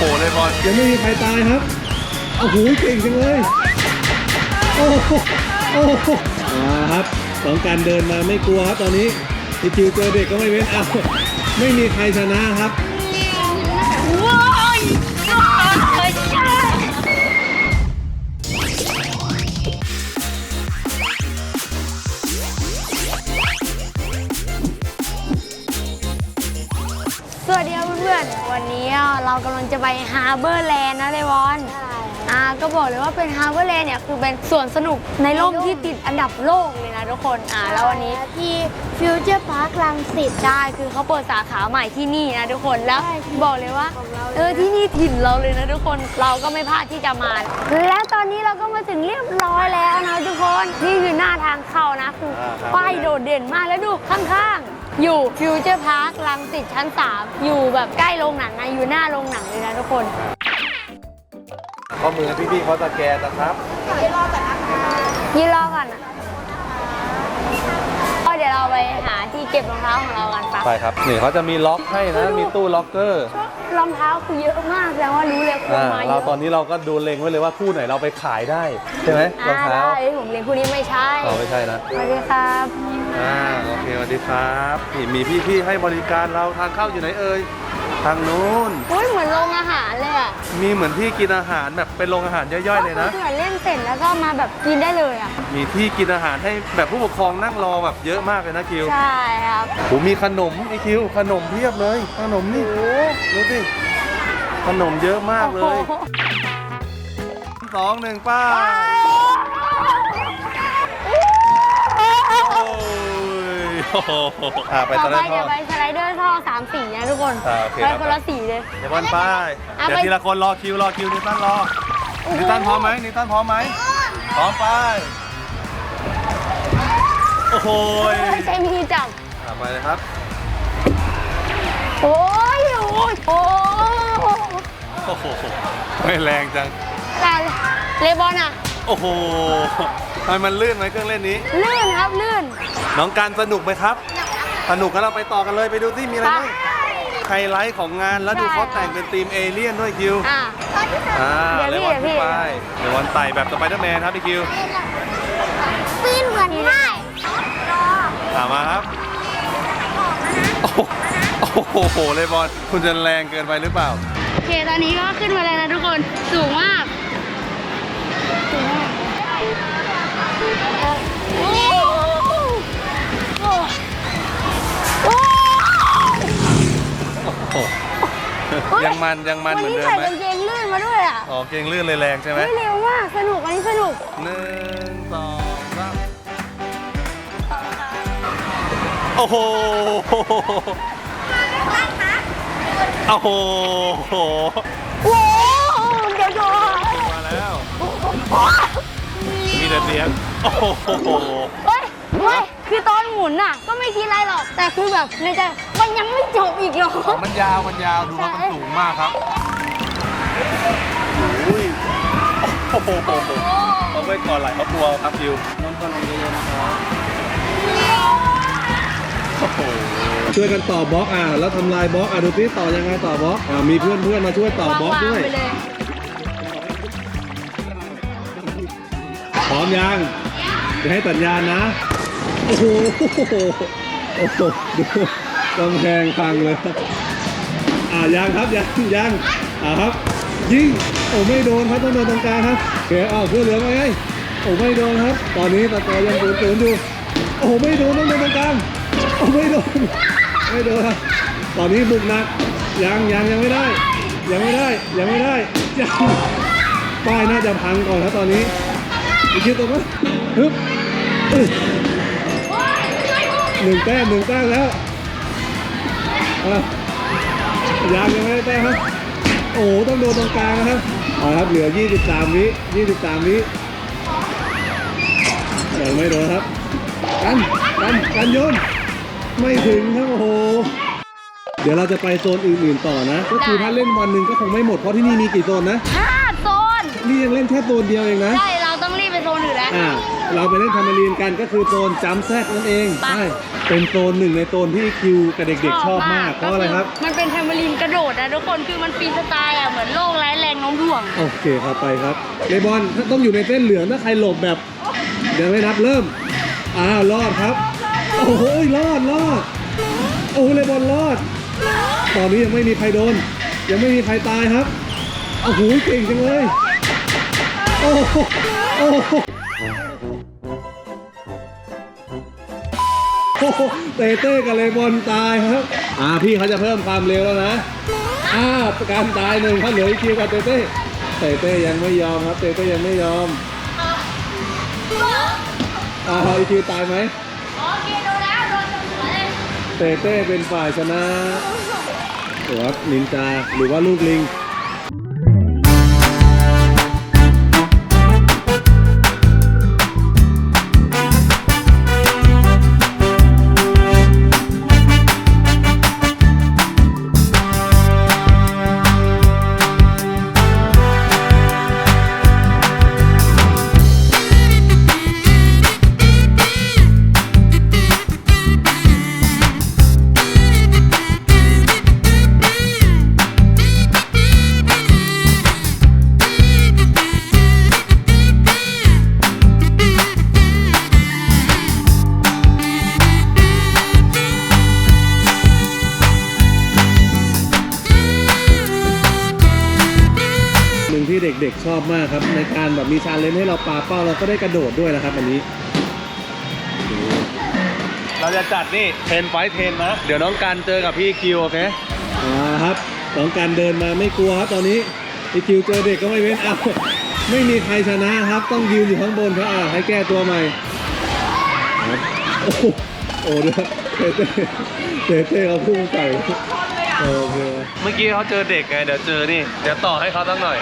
โหเลยบอลยังไม่มีใครตายครับ โอ้โห เก่งจังเลย โอ้โหโอ้โหมาครับสองการเดินมาไม่กลัวครับตอนนี้พี่จิวเจอเด็กก็ไม่เว้นเอาไม่มีใครชนะครับ วัสดีครับเพื่อนๆ วันนี้เรากำลังจะไปฮาร์เบอร์แลนด์นะเลวอนอ่าก็บอกเลยว่าเป็นฮาร์เบอร์แลนด์เนี่ยคือเป็นสวนสนุกในโลกที่ติดอันดับโลกเลยนะทุกคนอ่าแล้ววันนี้ที่ฟิวเจอร์พาร์คลังสิตใช่คือเขาเปิดสาขาใหม่ที่นี่นะทุกคนแล้วบอกเลยว่าเออที่นี่ถิ่นเราเลยนะทุกคนเราก็ไม่พลาดที่จะมา และตอนนี้เราก็มาถึงเรียบร้อยแล้วนะทุกคนนี่คือหน้าทางเข้านะคือป้ายโดดเด่นมากแล้วดูข้างๆ อยู่ฟิวเจอร์พาร์คลังสิตชั้น 3 อยู่แบบใกล้โรงหนังนะอยู่หน้าโรงหนังเลยนะทุกคน ข้อมือให้พี่ๆเขาสแกนนะครับยืนรอก่อนนะก็เดี๋ยวเราไปหาที่เก็บรองเท้าของเรากันปะ ไปครับนี่เขาจะมีล็อกให้นะมีตู้ล็อกเกอร์รองเท้าคือเยอะมากแสดงว่ารู้เลยคนอ่ามาเยเราอะตอนนี้เราก็ดูเล็งไว้เลยว่าคู่ไหนเราไปขายได้ใช่ไหมรองเท้าได้ผมเรียนคู่นี้ไม่ใช่ เราไม่ใช่นะ สวัสดีครับ อ่าโอเคสวัสดีครับนี่มีพี่ๆให้บริการเราทางเข้าอยู่ไหนเอ่ยทางนู้นอุ้ยเหมือนโรงอาหารเลยอะมีเหมือนที่กินอาหารแบบเป็นโรงอาหารย่อยๆเลยนะก็คือเหมือนเล่นเสร็จแล้วก็มาแบบกินได้เลยอะมีที่กินอาหารให้แบบผู้ปกครองนั่งรอแบบเยอะมากเลยนะคิวใช่ครับโหมีขนมอีคิวขนมเพียบเลยขนมนี่โอ้ดูสิขนมเยอะมากเลยโหสองหนึ่งป้า โอ้โห อ่าไปต่อตะไปเล่นเดี๋ยวพ่ไปอสไลเดอร์ท่อสามสีนะทุกคนอ่าโอเคไปครับ คนละสีเลย เดี๋ยวบอลไปอะเดี๋ยวไป ทีละคนรอคิวรอคิวนิวตันรอนิวตันพร้อมไหมนิวตันพร้อมไหมพร้อมไปโอ้โหยใช้วิธีจับอะไปเลยครับโอ้ยโอ้ยโอ้ยโอ้โหไม่แรงจังแต่เลบอนอะโอ้โหทำไมมันลื่นไหมเครื่องเล่นนี้ ลื่นครับลื่ นน้องการสนุกไหมครับ สนุกก็เราไปต่อกันเลยไปดูที่มีอะไรไปบ้างไฮไลท์ของงานแล้วดูใช่เขาแต่งเป็นธีมเอเลี่ยนด้วยคิวอะอ่าเดี๋เลยวยวอนพี่ขึ้นไปเลยวอนไต่แบบสไปเดอร์แมนครับพี่คิวปีนเหมือนง่ายถามมาครับโอ้โหโอ้โหเลยวอนคุณจะแรงเกินไปหรือเปล่า โอเค ตอนนี้ก็ขึ้นมาเลยนะทุกคน สูงมาก โอ้โหยังมันยังมันเหมือนเดิมใส่ไหมกางเกงลื่นมาด้วยอะอ๋อเกงลื่นเลยแรงใช่ไหมเฮ้ยเร็วมากสนุกอันนี้สนุกหนึ่งสองสามโอ้โหโอ้โหโอ้เดี๋ยวก่อนมาแล้ว มีแต่เสียงโอ้โหเฮ้ยเฮ้ยคือตอนหมุนอะ ก็ไม่คิดอะไรหรอก แต่คือแบบในใจ มันยังไม่จบอีกเหรอ มันยาวมันยาวดูว่ามันสูงมากครับอุ้ยโอ้โหเขาไม่ก่อนไหลเขากลัวครับคิวน้องก่อนเยอะๆนะครับโอ้โหช่วยกันต่อบล็อกอะแล้วทำลายบล็อกอะดูสิต่อยังไงต่อบล็อกอะมีเพื่อนเพื่อนๆมาช่วยต่อบล็อกวางด้วยๆไปเลยพร้อมยังจะให้สัญญาณนะ โอ้โหโอ้โหดู กำแพงพังเลยอ่ายังครับยังยังอ่าครับยิงโอ้ไม่โดนครับต้องโดนตรงกลางครับโอเคอ้าวเพื่อเหลืองไงโอ้ไม่โดนครับ ตอนนี้ตะกอยังศูนย์ศูนย์อยู่โอ้ไม่โดนต้องโดนตรงกลางโอ้ไม่โดนไม่โดนครับตอนนี้บุกหนักยังยังยังไม่ได้ ยังไม่ได้ยังไม่ได้ยังป้ายน่าจะพังก่อนครับตอนนี้อีกคิวตรงนั้นฮึบอึ๊ยหนึ่งแต้มหนึ่งแต้มแล้ว อะยังยังไม่ได้แต้มครับโอ้โหต้องโดนตรงกลางนะครับเอาครับเหลือ 23 วิ23 วิยังไม่โดนครับ กัน กัน กันโยน ไม่ถึงครับโอ้โห เดี๋ยวเราจะไปโซนอื่นๆต่อนะ ก็คือถ้าเล่นวันหนึ่งก็คงไม่หมด เพราะที่นี่มีกี่โซนนะห้าโซน นี่ยังเล่นแค่โซนเดียวเองนะ ใช่ เราต้องรีบไปโซนอื่นแล้วอ่า เราไปเล่นทามารีนกันก็คือโซนจัมป์แซดนั่นเองไป ใช่เป็นโซนหนึ่งในโซนที่คิวกับเด็กๆชอบมาก เพราะอะไรครับ มันเป็นแทมเบอรีนกระโดดนะทุกคนคือมันฟรีสไตล์อะเหมือนโลกไร้แรงโน้มถ่วง โอเคครับไปครับเลบอนต้องอยู่ในเส้นเหลืองถ้าใครหลบแบบ เดี๋ยวไม่นับเริ่ม อ้าวรอดครับ โอ้โหรอดรอด โอ้โหเลบอนรอด ตอนนี้ยังไม่มีใครโดน ยังไม่มีใครตายครับ โอ้โหเก่งจังเลย โอ้โหโอ้โห เต้เต้กับเลบอนตายครับ อ่าพี่เขาจะเพิ่มความเร็วแล้วนะอ้าวการตายหนึ่งเขาเหลืออีกคิวกับเต้เต้เต้เต้ยังไม่ยอมครับ เต้เต้ยังไม่ยอมอ้าวอีกคิวตายไหมโอเคโดนแล้วโดนจนหัวเลยเต้เต้เป็นฝ่ายชนะหรือว่านินจาหรือว่าลูกลิง อบมากครับ ในการแบบมีชาเลนจ์ให้เราปาเป้าเราก็ได้กระโดดด้วยนะครับอันนี้ เราจะจัดนี่เทนไฟเทนนะ เดี๋ยวน้องกันเจอกับพี่คิวโอเคอ่าครับสองการเดินมาไม่กลัวครับตอนนี้ไอคิวเจอเด็กก็ไม่เว้นเอาไม่มีใครชนะครับ ต้องยืนอยู่ข้างบนครับอ่าให้แก้ตัวใหม่ครับโอ้โหโอ้เด้อเต้เต้เต้เต้เขาพุ่งใส่โอเค เมื่อกี้เขาเจอเด็กไง เดี๋ยวเจอนี่ เดี๋ยวต่อให้เขาสักหน่อย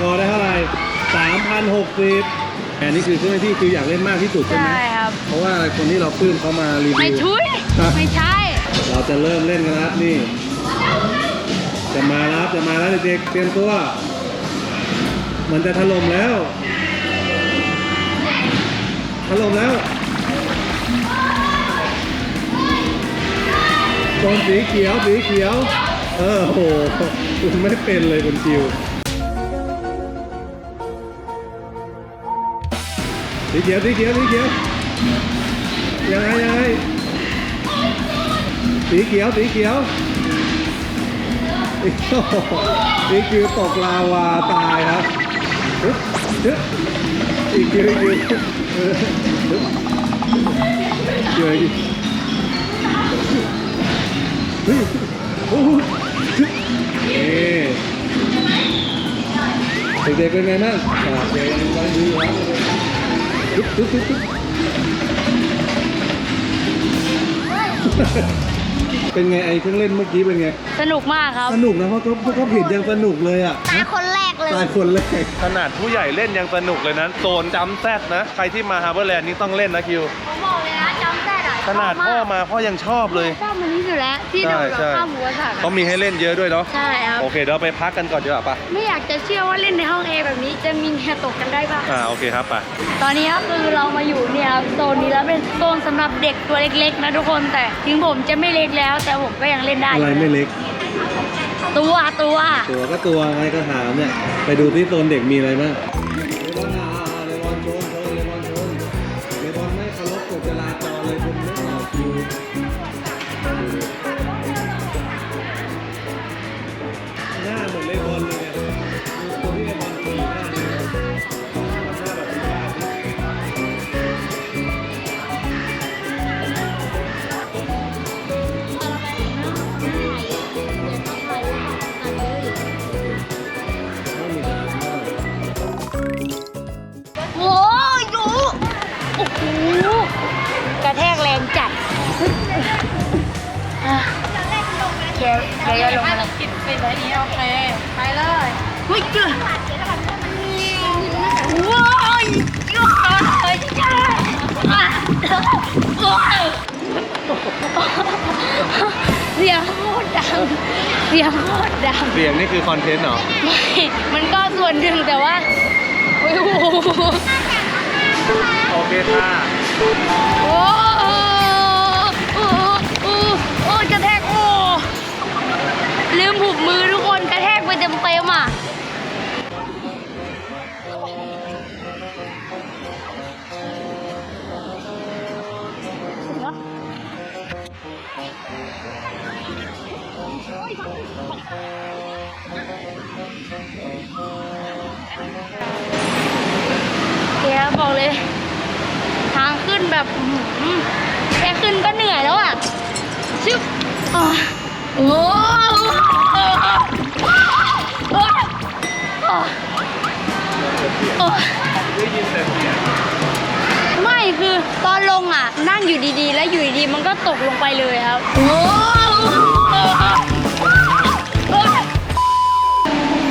กอร์ได้เท่าไหร่3,060อันนี้คือเครื่องที่คืออยากเล่นมากที่สุดใช่ไหมใช่ครับ เพราะว่าคนที่เราปลื้มเขามารีวิวไม่ชุยฮะไม่ใช่ เราจะเริ่มเล่นกันแล้วนี่ จะมาแล้วจะมาแล้วเด็กๆเตรียมตัว มันจะถล่มแล้วถล่มแล้วโดนสีเขียวสีเขียว เออโหคุณไม่เป็นเลยคุณคิว สีเขียวสีเขียวสีเขียวยังไงยังไงสีเขียวสีเขียวอีกนี่คือตกลาวาตายครับอีกคิวอีกคิวเออฮึบเจออีกเฮ้ยโอ้โหฮึบนี่เด็กๆเป็นไงบ้างเด็กยังไงดีครั บฮึบฮึบฮึบฮึบเป็นไงไอ้เครื่องเล่นเมื่อกี้เป็นไง สนุกมากครับ สนุกนะเพราะเขาเพราะเขาผิดยังสนุกเลยอะตายคนแรกเลย ตายคนแรกขนาดผู้ใหญ่เล่นยังสนุกเลยนะโซนจัมแซดนะ ใครที่มาฮาร์เบอร์แลนด์นี่ต้องเล่นนะคิว ผมบอกเลยนะ ขนาดพ่อมาพ่อยังชอบเลยชอบมันนี้อยู่แล้วที่โดนใช่แบบใช่ข้ามหัวสัตว์เขามีให้เล่นเยอะด้วยเนาะใช่ครับโอเคเดี๋ยวไปพักกันก่อนดีกว่าปะไม่อยากจะเชื่อว่าเล่นในห้องเอแบบนี้จะมีแค่ตกกันได้ป่ะอ่าโอเคครับไปตอนนี้ก็คือเรามาอยู่เนี่ยโซนนี้แล้วเป็นโซนสำหรับเด็กตัวเล็กๆนะทุกคนแต่ถึงผมจะไม่เล็กแล้ว แต่ผมก็ยังเล่นได้อะไรไม่เล็กตัวตัวตัวก็ตัวไงก็ถามเนี่ยไปดูที่โซนเด็กมีอะไรบ้างเลบอนอ่าเลบอนโชนโชนเลบอนโชนเลบอนไม่เคารพกฎจราจรเลยคุณ ไม่ เดี๋ยลงมาแล้วปิดปิดไว้นี้โอเค ไปเลยเฮ้ยเจ้าว้ายยกลยจ้าอะโอ้ยเสียงโคตรดังเสียงโคตรดัง เสียงนี่คือคอนเทนต์เหรอ ไม่ มันก็ส่วนหนึ่งแต่ว่าโอ้โหโอเคค่ะโอ้ ชึบอะโอ้โหโอ้โหโอ้โหโอ้โหได้ยินแต่เสียงไม่คือตอนลงอะ นั่งอยู่ดีๆ แล้วอยู่ดีๆมันก็ตกลงไปเลยครับโอ้โห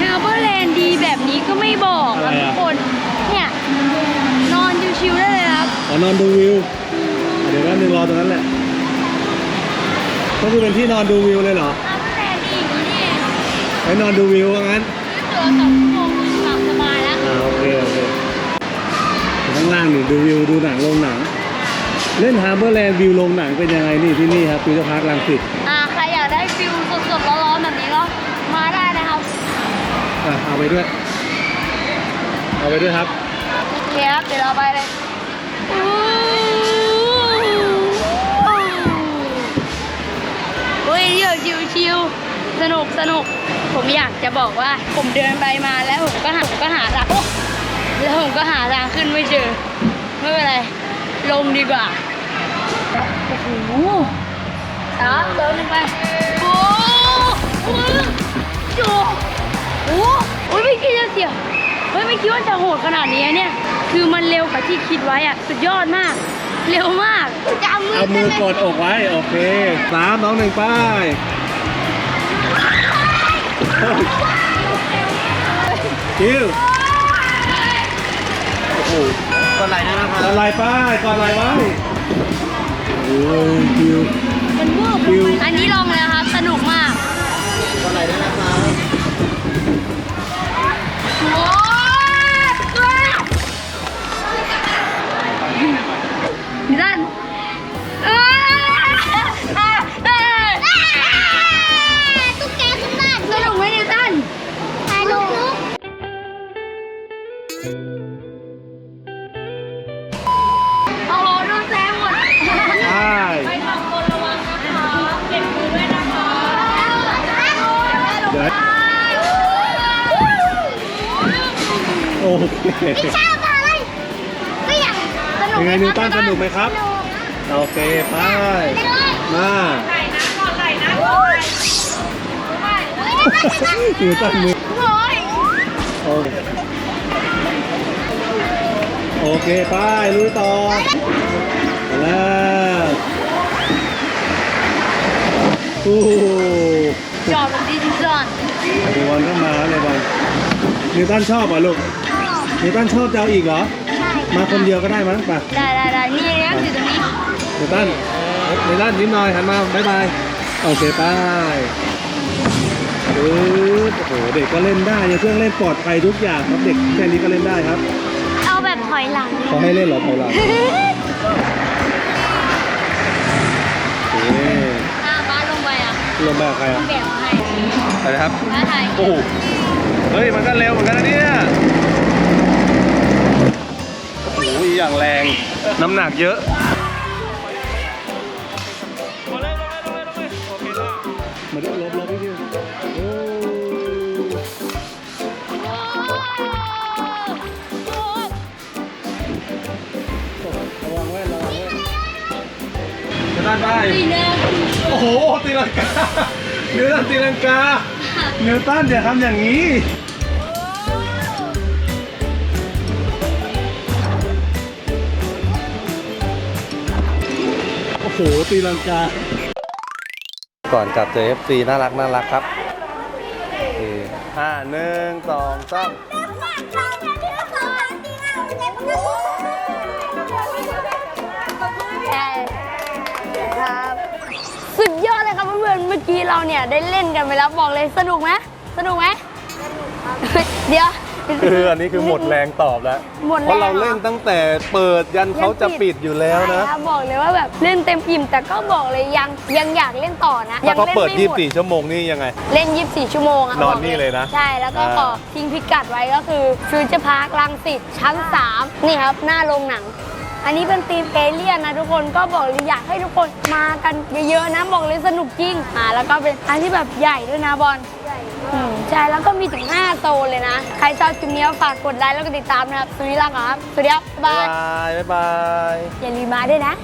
ฮาร์เบอร์แลนด์ดีแบบนี้ก็ไม่บอกครับทุกคน เนี่ย นอนชิวๆได้เลยครับอ๋อนอนดูวิวอะเดี๋ยวแป๊บนึงรอตรงนั้นแหละ ก็คือเป็นที่นอนดูวิวเลยเหรอฮาร์เบอร์แลนด์ดีอย่างนี้นี่เองไว้นอนดูวิวว่างั้นเจอสองชั่วโมงหลับสบายแล้วอ่าโอเคโอเคข้างล่างนี่ดูวิวดูหนังโรงหนัง เล่นฮาร์เบอร์แลนด์วิวโรงหนังเป็นยังไงนี่ที่นี่ครับฟิวเจอร์พาร์คลังสิตอ่าใครอยากได้ฟิลสดๆร้อนๆแบบนี้ก็มาได้นะครับอะเอาไปด้วย เอาไปด้วยครับโอเคครับเดี๋ยวเราไปเลย ยเที่ยวชิวๆสนุกสนุกผมอยากจะบอกว่าผมเดินไปมาแล้วผมก็หาผมก็หาทางโอ๊ะแล้วผมก็หาทางขึ้นไม่เจอ ไม่เป็นไร ลงดีกว่าโอ้โหอะเดินลงไปโอ้โหโอ้โหโอ้ยไม่คิดจะเสียเฮ้ยไม่คิดว่าจะโหดขนาดนี้เนี่ย คือมันเร็วกว่าที่คิดไว้อะสุดยอดมาก เร็วมากจะเอามือเอามือกดอกไว้ โอเคสามน้องหนึ่งป้ายคิวโอ้โหก็ไหลนะครับกดไหลป้ายกดไหลไว้ โอ้ยคิวมันเวอร์ฟิวอันนี้ลองแล้วครับ สนุกมากก็ไหลได้นะครับ นิสันเอ้ยเอ้ยเอ้ยตุ๊กแกขึ้นบ้านสนุกไหมนิสันถ่ายรูปโอ้โหโดนแซงหมดใช่ไปทางคนระวังนะคะเก็บมือด้วยนะคะเดี๋ยวโอเคชอบ นุกยังไหไงมนิวคตัรันบสนุกไหมครับ โอเค ไป มาไหลนะก่อนไหลนะโนิวตันมือโอเคโอเค ไป ลุยต่อแล้วโอ้จอดเป็นดิจิตอลเลบอลก็มาแล้วเลบอลนิวตันชอบเหรอลูกนิวตันชอบจะเอาอีกเหรอ มาคนเดียวก็ได้มั้งไปได้ได้ได้นี่นะอยู่ตรงนี้นิวตันนิวตันนิดหน่อยหันมาบ๊ายบายโอเคไปปึ๊บโอ้โหเด็กก็เล่นได้เนี่ยเครื่องเล่นปลอดภัยทุกอย่างครับเด็กแค่นี้ก็เล่นได้ครับ เอาแบบถอยหลังเขาให้เล่นเหรอเขาหลังโอเคอ่ามาลงไปอะลงแบบใครอะแบบมาให้ไปเลยครับมาถ่ายโอ้โหเฮ้ยมันก็เร็วเหมือนกันนะเนี่ยโอ้โหอย่างแรง น้ำหนักเยอะมาดูลบลบนิดเดียวโอ้ระวังแว่นระวังแว่นจะได้ไหมนี่เนอะโอ้โหตีลังกาเนื้อตันตีลังกาเนื้อตันอย่าทำอย่างนี้ หตีลังกา ก่อนกลับเจอ FC น่ารักน่ารักครับโอเคห้าหนึ่งสองสามใช่ครับสุดยอดเลยครับเพื่อนๆเมื่อกี้เราเนี่ยได้เล่นกันไปแล้วบอกเลยสนุกไหมสนุกไหมเดี๋ยว คืออันนี้คือหมดแรงตอบแล้ว หมดแรง เพราะเราเล่นตั้งแต่เปิดยันเขาจะปิดอยู่แล้วนะ ใช่ครับบอกเลยว่าแบบเล่นเต็มอิ่มแต่ก็บอกเลยยังยังอยากเล่นต่อนะถ้าเขาล่นเปิด ไม่หม24 ชั่วโมงนี่ยังไง เล่น 24 ชั่วโมงอะนอนบกนี่เลยนะใช่แล้วก็อ่า ขอทิ้งพิกัดไว้ก็คือฟิวเจอร์พาร์คลังสิตชั้น 3 นี่ครับ หน้าโรงหนัง อันนี้เป็นทีมเอเลี่ยนนะทุกคนก็บอกเลยอยากให้ทุกคนมากันเยอะๆนะบอกเลยสนุกจริงอ่าแล้วก็เป็นอันที่แบบใหญ่ด้วยนะบอล อืมใช่แล้วก็มีถึง5โซนเลยนะ ใครชอบคลิปนี้ฝากกดไลค์แล้วก็ติดตามนะครับสวัสดีครับ สวัสดีครับบ๊ายบ๊ายบายบายบ๊ายบาย อย่าลืมมาด้วยนะ